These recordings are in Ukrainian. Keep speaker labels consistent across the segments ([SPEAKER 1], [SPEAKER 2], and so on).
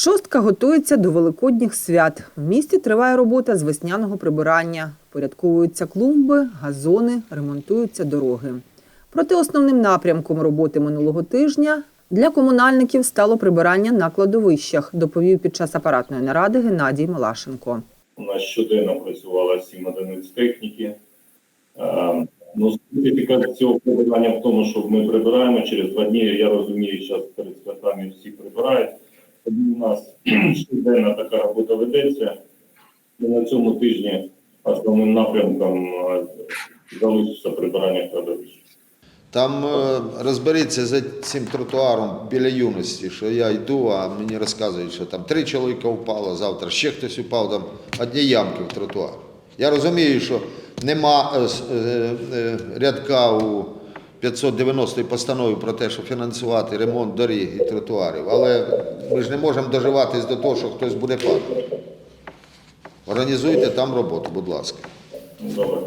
[SPEAKER 1] Шостка готується до великодніх свят. В місті триває робота з весняного прибирання. Порядковуються клумби, газони, ремонтуються дороги. Проте основним напрямком роботи минулого тижня для комунальників стало прибирання на кладовищах, доповів під час апаратної наради Геннадій Малашенко.
[SPEAKER 2] У нас щоденно працювало 7 одиниць техніки. Е, Ну, специфіка цього прибирання в тому, що ми прибираємо через два дні. Я розумію, зараз перед святами всі прибирають. Тому у нас щоденно така робота ведеться. І на цьому тижні основним напрямком залишиться прибирання кладовищ.
[SPEAKER 3] Там е, розберіться за цим тротуаром біля юності, що я йду, а мені розказують, що там три чоловіка впало, завтра ще хтось упав, там одні ямки в тротуар. Я розумію, що нема е, е, рядка у 590 постанові про те, що фінансувати ремонт доріг і тротуарів, але ми ж не можемо доживатись до того, що хтось буде падати. Організуйте там роботу, будь ласка.
[SPEAKER 2] Добре.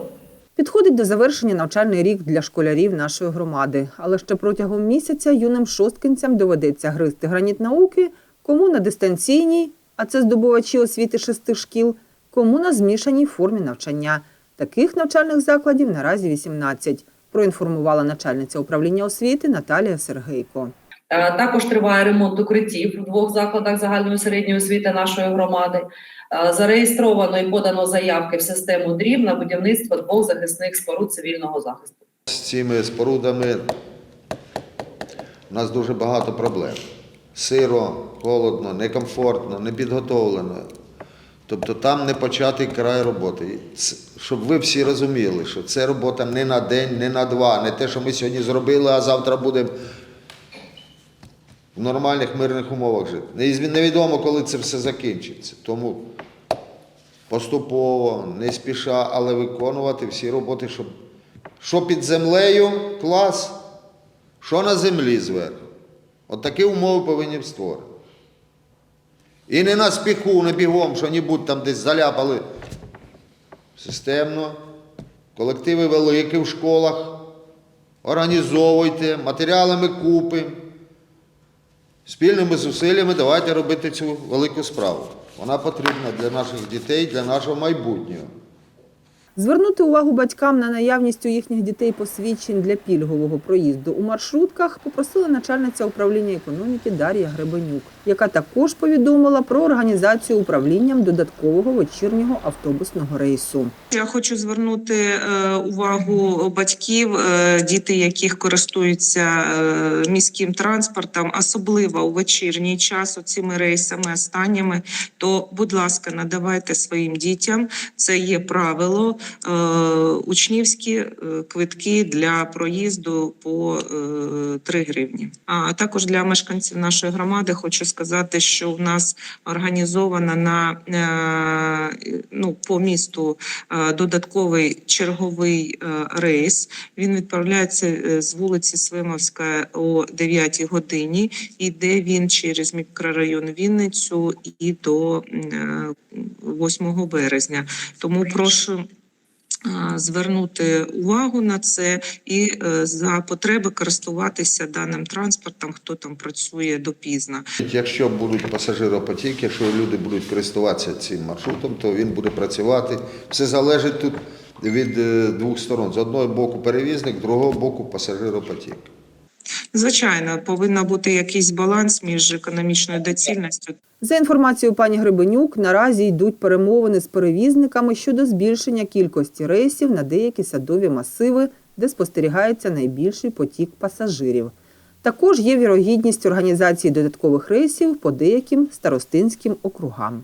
[SPEAKER 1] Підходить до завершення навчальний рік для школярів нашої громади, але ще протягом місяця юним шосткинцям доведеться гризти граніт науки, кому на дистанційній, а це здобувачі освіти шести шкіл, кому на змішаній формі навчання. Таких навчальних закладів наразі 18, проінформувала начальниця управління освіти Наталія Сергейко.
[SPEAKER 4] Е, Також триває ремонт укриттів в двох закладах загальної середньої освіти нашої громади. Е, Зареєстровано і подано заявки в систему дріб на будівництво двох захисних споруд цивільного захисту.
[SPEAKER 3] З цими спорудами у нас дуже багато проблем. Сиро, холодно, некомфортно, непідготовлено. Тобто там не початий край роботи. Щоб ви всі розуміли, що це робота не на день, не на два, не те, що ми сьогодні зробили, а завтра будемо в нормальних мирних умовах жити. Невідомо, коли це все закінчиться. Тому поступово, не спіша, але виконувати всі роботи, щоб що під землею клас, що на землі зверху. От такі умови повинні створити. І не на спіху, не бігом, що нібудь там десь заляпали. Системно. Колективи великі в школах. Організовуйте, матеріалами купи. Спільними зусиллями давайте робити цю велику справу. Вона потрібна для наших дітей, для нашого майбутнього.
[SPEAKER 1] Звернути увагу батькам на наявність у їхніх дітей посвідчень для пільгового проїзду у маршрутках попросила начальниця управління економіки Дар'я Гребенюк, яка також повідомила про організацію управлінням додаткового вечірнього автобусного рейсу.
[SPEAKER 5] Я хочу звернути е, увагу батьків, е, діти, яких користуються е, міським транспортом, особливо у вечірній час цими рейсами останніми. То, будь ласка, надавайте своїм дітям. Це є правило. Е, Учнівські е, квитки для проїзду по е, 3 гривні. А також для мешканців нашої громади хочу сказати, що в нас організована на е, ну по місту е, додатковий черговий е, рейс. Він відправляється е, з вулиці Свимовська о 9 годині. Іде він через мікрорайон Вінницю і до е, 8 березня. Тому прошу. Е, Звернути увагу на це і е, за потреби користуватися даним транспортом, хто там працює допізно.
[SPEAKER 3] Якщо будуть пасажиропотік, якщо люди будуть користуватися цим маршрутом, то він буде працювати. Все залежить тут від е, двох сторон. З одного боку перевізник, з другого боку пасажиропотік.
[SPEAKER 5] Звичайно, повинен бути якийсь баланс між економічною доцільністю
[SPEAKER 1] За інформацією пані Гребенюк, наразі йдуть перемовини з перевізниками щодо збільшення кількості рейсів на деякі садові масиви, де спостерігається найбільший потік пасажирів. Також є вірогідність організації додаткових рейсів по деяким старостинським округам.